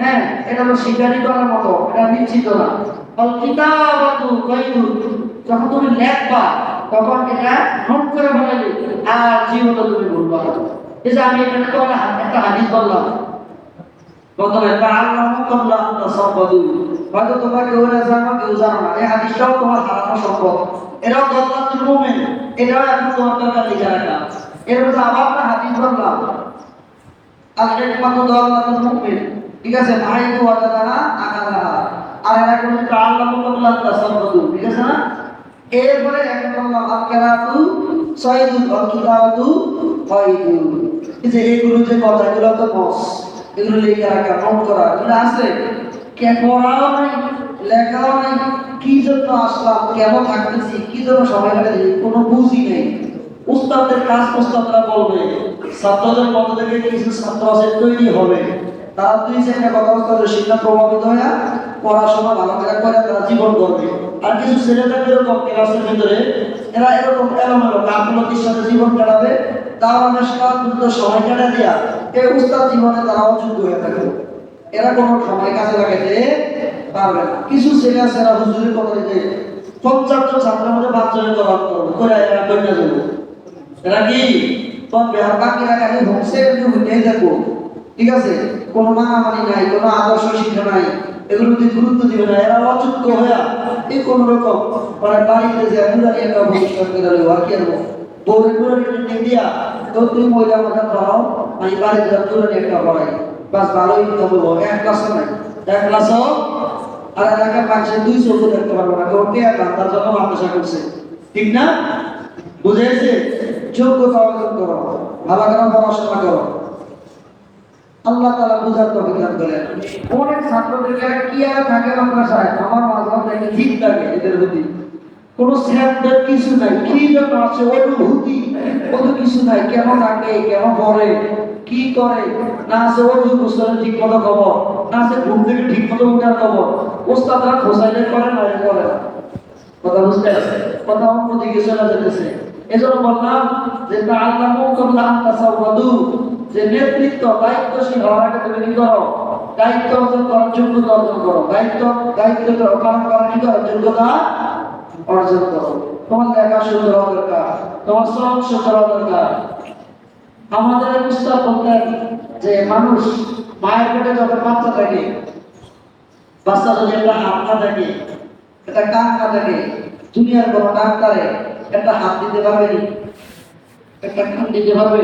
হ্যাঁ এটা তো স্বীকারই করার মতো, এটা নিশ্চিত না। অল কিতাবাতু গায়বু যখন তুমি লেখবা, তখন এটা নোট করে ফেলাবে আর জীবনে তুমি ভুলবা। এই যে আমি এখানে তো একটা হাদিস বললাম। প্রথমে তাআল্লামু কাবলা আন তাসাব্বাদু হয়তো তোমরা কেউ জানো কেউ জানো না, এই হাদিসটাও তোমার হারানো সম্ভব এটাও দল্লাতুল মুমিন এটাও এখন তোমার দরকার লিখে রাখা এর মধ্যে আবার হাদিস বললাম আল হিকমাতু দল্লাতুল মুমিন। ঠিক আছে? ভাই তো ওয়াদানা আকালাহা আর এরা কোনো তাআল্লামু কাবলা আন তাসাব্বাদু ঠিক আছে না? এরপরে এখন বললাম আল কিরাতু সাইদুল ওয়াল ফাইদু এই যে এগুলো যে কথাগুলো তো বস এগুলো লিখে রাখা নোট করা, এগুলো আছে? কে পড়াও নাই, লেখাও নাই, কি জন্য আসলাম কেন থাকতেছি, কি জন্য সময় লাগাচ্ছি কোনো বুঝি নেই। উস্তাদের কাজ উস্তাদরা বলবে, ছাত্রদের মধ্য থেকে কিছু ছাত্র আছে, তৈরি হবে। তারা দুই চারটা কথা উস্তাদের শিক্ষা প্রভাবিত হয়ে পড়াশোনা ভালো করে করে, তারা জীবন করবে আর কিছু ছেলে থাকবে এরকম ক্লাসের ভিতরে, এরা এরকম এলোমেলো গাফলতির সাথে জীবন কাটাবে তারা নেশা দ্রুত সময় কাটা দিয়া এই উস্তাদ জীবনে তারা অযোগ্য হয়ে থাকে। এরা কোনো সময় কাজে লাগাইতে পারবে না। কিছু ছেলে আছে, এরা হুজুরের কথা যে পঞ্চাশ জন ছাত্রের মধ্যে পাঁচজনের জবাব করবে করে এরা বন্যা যাব। এরা কি? তবে আর বাকিরা হোমসে হইতেই দেখব ঠিক আছে? কোনো মানামানি নাই, কোনো আদর্শ শিক্ষা নাই। এগুলোতে গুরুত্ব দিবে না, এরা অযোগ্য হয়ে এই কোন রকম মানে বাড়িতে যে মুরারি একটা ভবিষ্যৎ করে দেবে, আর কি বউরে মুরারি দিয়া, তো তুমি মহিলা কথা পড়াও আমি বাড়িতে মুরারি একটা পড়াই। বাস ভালোই এক ক্লাসও নাই। এক ক্লাসও আর দুই চোখও দেখতে পারব না, কেউ কে তার জন্য মাদ্রাসা করছে। ঠিক না? বুঝেছে যোগ্যতা অর্জন করো। ভালো করে পড়াশোনা করো। আল্লাহ তাআলা বুঝার তৌফিক দান করেন অনেক ছাত্রদেরকে কি আর থাকে মাদ্রাসায় আমার মাঝখান ঠিক থাকে এদের প্রতি। কোন কিছু নাই। কি জন্য আছে? অনুভূতি। কত কিছু নাই। কেন থাকে কেন পড়ে কি করে? না আছে ঠিক মতো না আছে ঘুম থেকে ঠিক মতো উঠার ওস্তাদরা খোসাইলে করে না করে। কথা বুঝতে কথা অন্য দিকে চলে যেতেছে। এজন্য বললাম যে তাআল্লামু কাবলা আন তাসাওয়াদু যে নেতৃত্ব, দায়িত্বশীল হওয়ার আগে তুমি কি করো? দায়িত্ব অর্জন করার যোগ্যতা অর্জন করো। দায়িত্ব দায়িত্ব পালন করার কি করো? যোগ্যতা অর্জন করো। তোমার লেখা সুন্দর হওয়া দরকার। তোমার শ্রম সুন্দর হওয়া দরকার। আমাদের উস্তাদ বলতেন যে মানুষ, মায়ের পেটে যখন বাচ্চা থাকে, বাচ্চা যদি একটা হাত না থাকে, একটা কান না থাকে, দুনিয়ার কোনো ডাক্তারে একটা হাত দিতে পারবে একটা কান দিতে পারবে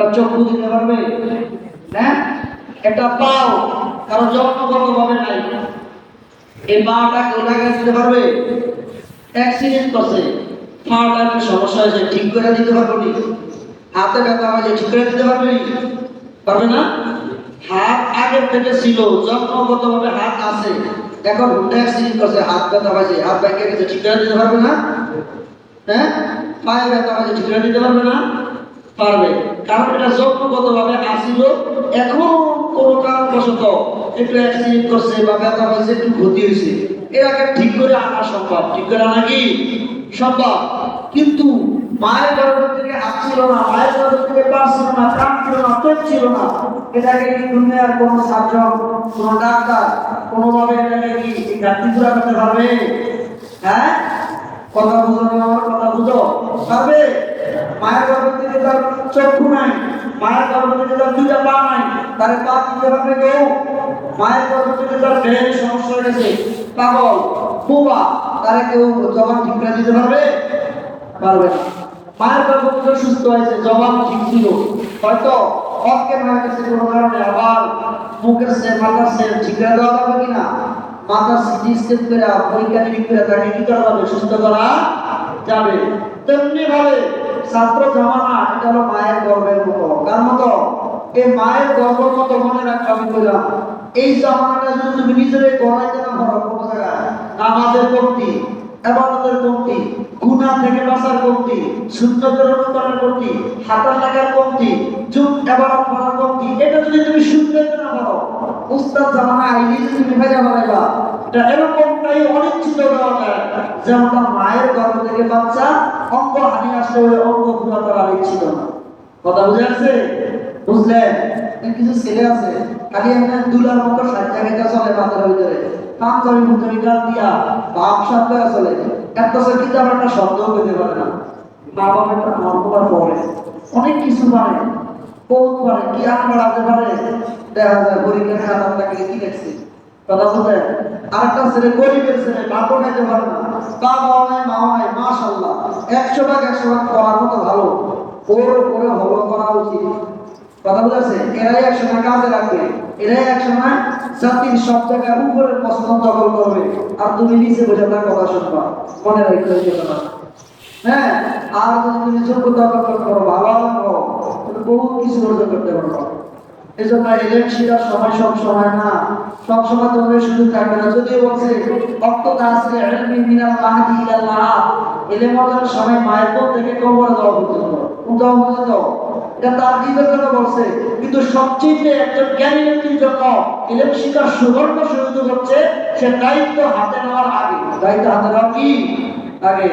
একটা চক্ষু দিতে পারবে? হ্যাঁ একটা পাও কারও জন্মগত ভাবে নাই। এই পাটা কেউ লাগাই দিতে পারবে? অ্যাক্সিডেন্ট করছে। পাটা সমস্যা হয়েছে, ঠিক করে দিতে পারব নি। হাতে ব্যথা হয়েছে ঠিক করে দিতে পারবে নি? পারবে না? হাত আগের থেকে ছিল জন্মগত ভাবে হাত আছে। এখন হুন্ডা অ্যাক্সিডেন্ট করছে, হাত ব্যথা হয়েছে, হাত ভেঙে গেছে, ঠিক করে দিতে পারবে না? হ্যাঁ? পায়ে ব্যথা হয়েছে, ঠিক করে দিতে পারবে না? পারবে। কারণ এটা জন্মগত ভাবে আসিল। এখন কোনো কারণবশত একটু অ্যাক্সিডেন্ট করছে বা ব্যথা হয়েছে একটু ক্ষতি হয়েছে এটাকে ঠিক করে আনা সম্ভব। ঠিক করে আনা কি? সম্ভব। কিন্তু মায়ের গর্ভ থেকে হাত ছিল না, মায়ের গর্ভ থেকে পা ছিল না, কান ছিল না চোখ ছিল না। এটাকে কি দুনিয়ার কোনো সার্জন কোনো ডাক্তার কোনোভাবে এটাকে কি ঘাটতি পুরা করতে পারবে? হ্যাঁ? কথা বুঝো আমার, কথা বুঝো। পারবে? মায়ের গর্ভ তার চক্ষু নাই, মায়ের গর্ভ তার দুইটা পা নাই, তার পা দিতে পারবে কেউ? মায়ের গর্ভ তার ব্রেনের সমস্যা হয়ে গেছে পাগল, বোবা, তারা কেউ জবান ঠিক দিতে পারবে? পারবে না। মায়ের গর্ভ সুস্থ হয়েছে, জবান ঠিক ছিল। হয়তো অজ্ঞান হয়ে গেছে কোনো কারণে, আবার মুখের সে মাথার সে ঠিক দেওয়া যাবে কিনা? মাথার সিটি স্ক্যান করে পরীক্ষা নিরীক্ষা তাকে কি করা যাবে সুস্থ করা যাবে। তেমনি ভাবে ছাত্র জামানা এটা হলো মায়ের গর্বের মতো। কার মতো? এই মায়ের গর্বের মতো মনে রাখা বললাম এই জামানাটা যদি তুমি নিজের গড়াইতে না পারো কোনো জায়গায়। নামাজের কমতি এবাদতের কমতি গুনাহ থেকে বাঁচার কমতি, সুন্নতের অনুকরণের কমতি, হাতার লাগার কমতি যুগ এবাদত করার কমতি, এটা যদি তুমি শুনতে না পারো উস্তাদ জামানা আইলি তুমি ভেজা বানাইবা, এটা এরকমটাই অনেক ছিল দেওয়া যায় যেমন মায়ের গর্ভ থেকে বাচ্চা, অঙ্গ হানি আসলে ওই অঙ্গ পুরো করা ছিল না। কথা বুঝে আসছে? বুঝলেন? কিছু ছেলে আছে, খালি একটা দুলার মতো সাত জায়গায় চলে মাথার ভিতরে। পাঞ্জাবি দিয়া বাপ সাপ করে চলে একটা সে কিতাব একটা শব্দ পেতে পারে না। মা একটা মর্মবার পড়ে অনেক কিছু পারে পারে কি আন বাড়াতে পারে। দেখা যায় আপনাকে কি দেখছে কথা বলতে, আরেকটা ছেলে গরিবের ছেলে খাইতে পারে না। নাই নাই মাশাল্লাহ একশো ভাগ একশো ভাগ করার মতো ভালো। ওর উপরে হলো করা উচিত। কথা বুঝেছে এরাই একসময় কাজে লাগবে, এরাই একসময় জাতির সব জায়গায় উপরের পছন্দ দখল করবে। আর তুমি নিচে বসে তার কথা শুনবা, মনে রাখতে হবে হ্যাঁ আর যদি তুমি যোগ্যতা দখল করো ভালো করো তুমি বহু কিছু অর্জন করতে পারব এই জন্য এলেন শিকার সময় সব সময় না, সব সময় তোমাদের সুযোগ থাকবে না। যদিও বলছে, অক্ত তাসরে ইলমি মিনাল মাহদি ইলাল লাহাদ এলেম অর্জনের সময় মায়ের কোল থেকে কবরে যাওয়া পর্যন্ত। যাওয়া পর্যন্ত এটা তার বলছে। কিন্তু সবচেয়ে একজন জ্ঞানী ব্যক্তির জন্য ইলেম শিকার সুবর্ণ সুযোগ হচ্ছে, সে দায়িত্ব হাতে নেওয়ার আগে, দায়িত্ব হাতে নেওয়া কি? আগে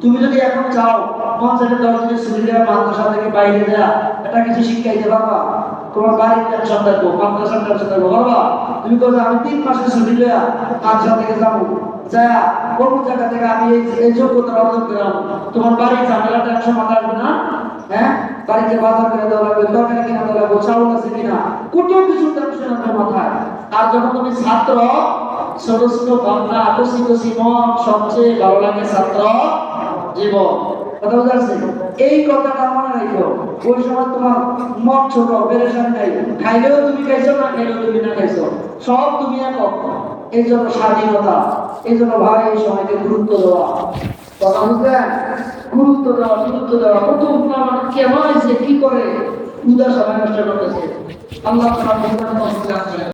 তুমি যদি এখন চাও পঞ্চায়েত দশ দিনের সুবিধা মাদ্রাসা থেকে বাইরে দেয়া, এটা কিছু শিক্ষাইতে পারবা? তোমার বাড়ির টেনশন থাকব মাদ্রাসার টেনশন থাকব পারবা তুমি বলছো আমি তিন মাসের ছুটি দেয়া মাদ্রাসা থেকে যাব? যা, কোন জায়গা থেকে আমি এই এই যোগ্যতা অর্জন করলাম? তোমার বাড়ির ঝামেলা টেনশন মাথা আসবে না? হ্যাঁ? বাড়িতে বাজার করে দেওয়া লাগবে তরকারি কিনা দেওয়া লাগবে, চাউল আছে কিনা? কত কিছু টেনশন আপনার মাথায়। আর যখন তুমি ছাত্র ছোট ছোট ভাবনা কচি মন, সবচেয়ে ভালো লাগে ছাত্র জীবন। কথা বোঝা যাচ্ছে? এই কথাটা মনে রাখো ওই সময় তোমার মন ছোট নাই। খাইলেও তুমি খাইছো, না খাইলেও তুমি না খাইছো। সব তুমি এই জন্য স্বাধীনতা, এই জন্য ভাই, এই সময়কে গুরুত্ব দেওয়া। কথা গুরুত্ব দেওয়া গুরুত্ব দেওয়া। কত মানে কেমন আছে কি করে? উদাস সময় নষ্ট করতেছে। আল্লাহ